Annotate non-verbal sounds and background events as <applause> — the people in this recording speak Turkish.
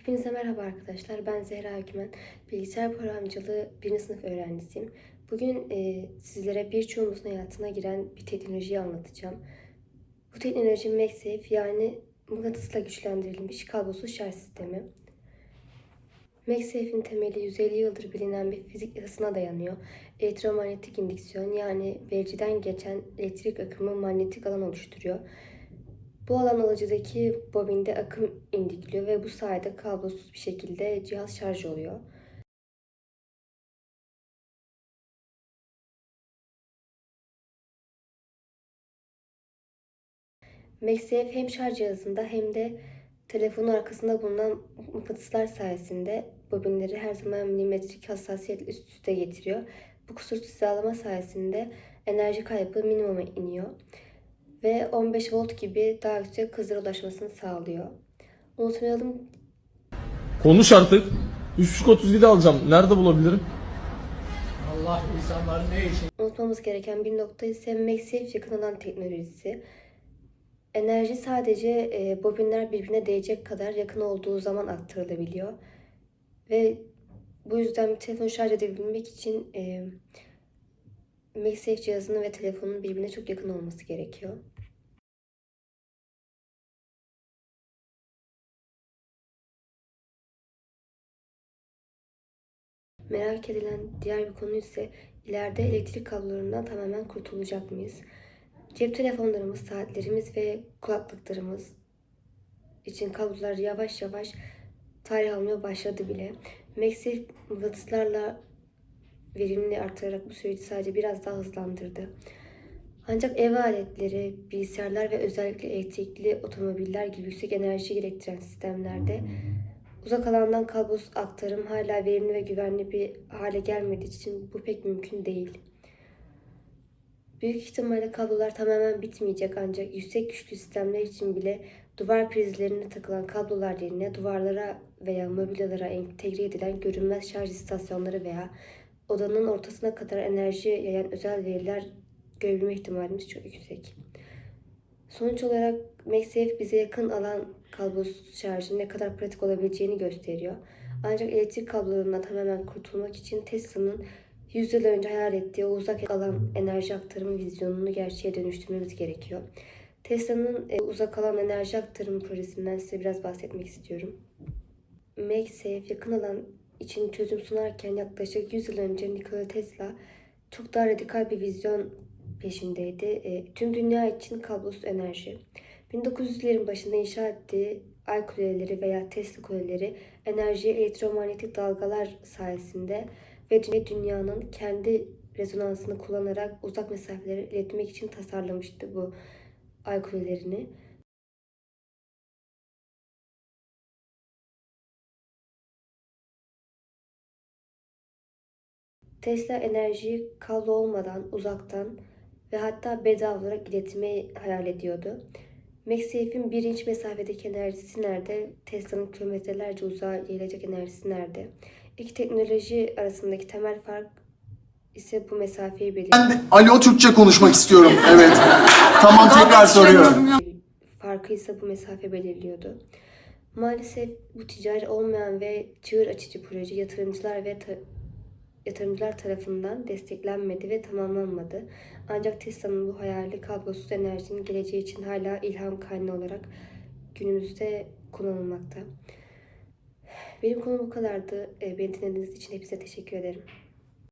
Hepinize merhaba arkadaşlar. Ben Zehra Hükümen. Bilgisayar programcılığı 1. sınıf öğrencisiyim. Bugün e, sizlere birçoğumuzun hayatına giren bir teknolojiyi anlatacağım. Bu teknoloji MagSafe yani mıknatısla güçlendirilmiş kablosuz şarj sistemi. MagSafe'in temeli 150 yıldır bilinen bir fizik yasasına dayanıyor. Elektromanyetik indüksiyon yani vericiden geçen elektrik akımı manyetik alan oluşturuyor. Bu alan alıcıdaki bobinde akım indikliyor ve bu sayede kablosuz bir şekilde cihaz şarj oluyor. MagSafe hem şarj cihazında hem de telefonun arkasında bulunan mıknatıslar sayesinde bobinleri her zaman milimetrik hassasiyetle üst üste getiriyor. Bu kusursuz sağlama sayesinde enerji kaybı minimuma iniyor ve 15 volt gibi daha yüksek hızlara ulaşmasını sağlıyor. Unutmayalım Konuş artık. 3.37 alacağım. Nerede bulabilirim? Allah insanların ne için Unutmamız gereken bir nokta ise MagSafe yakın alan teknolojisi. Enerji sadece e, bobinler birbirine değecek kadar yakın olduğu zaman aktarılabiliyor. Ve bu yüzden bir telefonu şarj edebilmek için e, MagSafe cihazının ve telefonun birbirine çok yakın olması gerekiyor. Merak edilen diğer bir konu ise ileride elektrik kablolarından tamamen kurtulacak mıyız? Cep telefonlarımız, saatlerimiz ve kulaklıklarımız için kablolar yavaş yavaş tarih almaya başladı bile. MagSafe mıknatıslarla verimini artırarak bu süreci sadece biraz daha hızlandırdı. Ancak ev aletleri, bilgisayarlar ve özellikle elektrikli otomobiller gibi yüksek enerji gerektiren sistemlerde uzak alandan kablosuz aktarım hala verimli ve güvenli bir hale gelmediği için bu pek mümkün değil. Büyük ihtimalle kablolar tamamen bitmeyecek ancak yüksek güçlü sistemler için bile duvar prizlerine takılan kablolar yerine duvarlara veya mobilyalara entegre edilen görünmez şarj istasyonları veya odanın ortasına kadar enerji yayan özel veriler görebilme ihtimalimiz çok yüksek. Sonuç olarak MagSafe bize yakın alan kablosuz şarjın ne kadar pratik olabileceğini gösteriyor. Ancak elektrik kablolarından tamamen kurtulmak için Tesla'nın 100 yıl önce hayal ettiği o uzak alan enerji aktarımı vizyonunu gerçeğe dönüştürmemiz gerekiyor. Tesla'nın e, uzak alan enerji aktarımı projesinden size biraz bahsetmek istiyorum. MagSafe yakın alan için çözüm sunarken yaklaşık 100 yıl önce Nikola Tesla çok daha radikal bir vizyon peşindeydi. E, tüm dünya için kablosuz enerji. 1900'lerin başında inşa ettiği ay kuleleri veya Tesla kuleleri enerjiyi elektromanyetik dalgalar sayesinde ve dünyanın kendi rezonansını kullanarak uzak mesafeleri iletmek için tasarlamıştı bu ay kulelerini. Tesla enerjiyi kablo olmadan uzaktan ve hatta bedava olarak iletmeyi hayal ediyordu. MagSafe'in bir inç mesafedeki enerjisi nerede? Tesla'nın kilometrelerce uzağa yayılacak enerjisi nerede? İki teknoloji arasındaki temel fark ise bu mesafeyi belirliyor. Ben alo Türkçe konuşmak istiyorum. <laughs> Evet. Tamam tekrar soruyorum. Farkı ise bu mesafe belirliyordu. Maalesef bu ticari olmayan ve çığır açıcı proje yatırımcılar ve ta- yatırımcılar tarafından desteklenmedi ve tamamlanmadı. Ancak Tesla'nın bu hayali kablosuz enerjinin geleceği için hala ilham kaynağı olarak günümüzde kullanılmakta. Benim konum bu kadardı. Beni dinlediğiniz için hepinize teşekkür ederim.